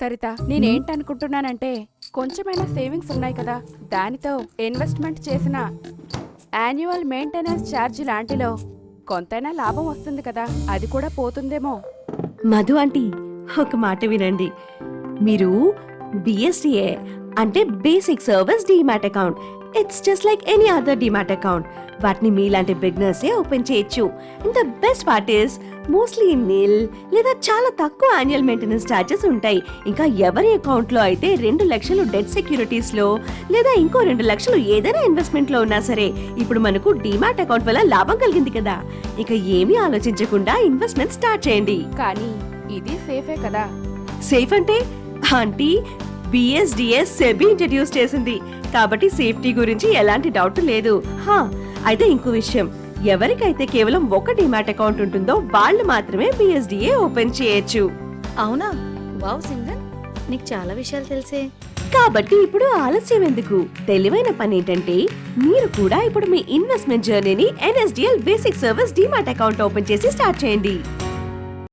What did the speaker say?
సరిత నేనేంటనుకుంటున్నానంటే కొంచెమైనా సేవింగ్స్ ఉన్నాయి కదా దానితో ఇన్వెస్ట్మెంట్ చేసిన యాన్యువల్ మెయింటెనెన్స్ ఛార్జ్ లాంటిలో కొంతైనా లాభం వస్తుంది కదా అది కూడా పోతుందేమో. మధు ఆంటీ ఒక మాట వినండి. మీరు బిఎస్డిఏ అంటే basic service demat account. It's just like any other demat account వాటిని మీలాంటి బిజినెస్ ఓపెన్ చేయొచ్చు. And the best part is mostly nil లేదా చాలా తక్కువ యాన్యువల్ మెయింటెనెన్స్ ఛార్జెస్ ఉంటాయి. ఇంకా ఎవరి అకౌంట్లో అయితే రెండు లక్షలు డెట్ సెక్యూరిటీస్లో లేదా ఇంకో రెండు లక్షలు ఏదైనా ఇన్వెస్ట్మెంట్లో ఉన్నా సరే ఇప్పుడు మనకు డిమాట్ అకౌంట్ వల్ల లాభం కలిగింది కదా. ఇక ఏమీ ఆలోచించకుండా ఇన్వెస్ట్మెంట్ స్టార్ట్ చేయండి. కానీ ఇది సేఫే కదా? సేఫ్ అంటే ఆంటీ బిఎస్డిఎస్ సెబీ ఇంట్రడ్యూస్ చేసింది. కాబట్టి సేఫ్టీ గురించి ఎలాంటి డౌట్ లేదు. హా అయితే ఇంకో విషయం. ఎవరికైతే కేవలం ఒక డిమాట్ అకౌంట్ ఉంటుందో వాళ్ళు మాత్రమే బిఎస్డిఏ ఓపెన్ చేయొచ్చు. అవునా? వావ్ సింగన్ నీకు చాలా విషయాలు తెలిసే. కాబట్టి ఇప్పుడు ఆలస్యం ఎందుకు? తెలివైన పని ఏంటంటే మీరు కూడా ఇప్పుడు మీ ఇన్వెస్ట్మెంట్ జర్నీని NSDL basic service demat account open చేసి స్టార్ట్ చేయండి.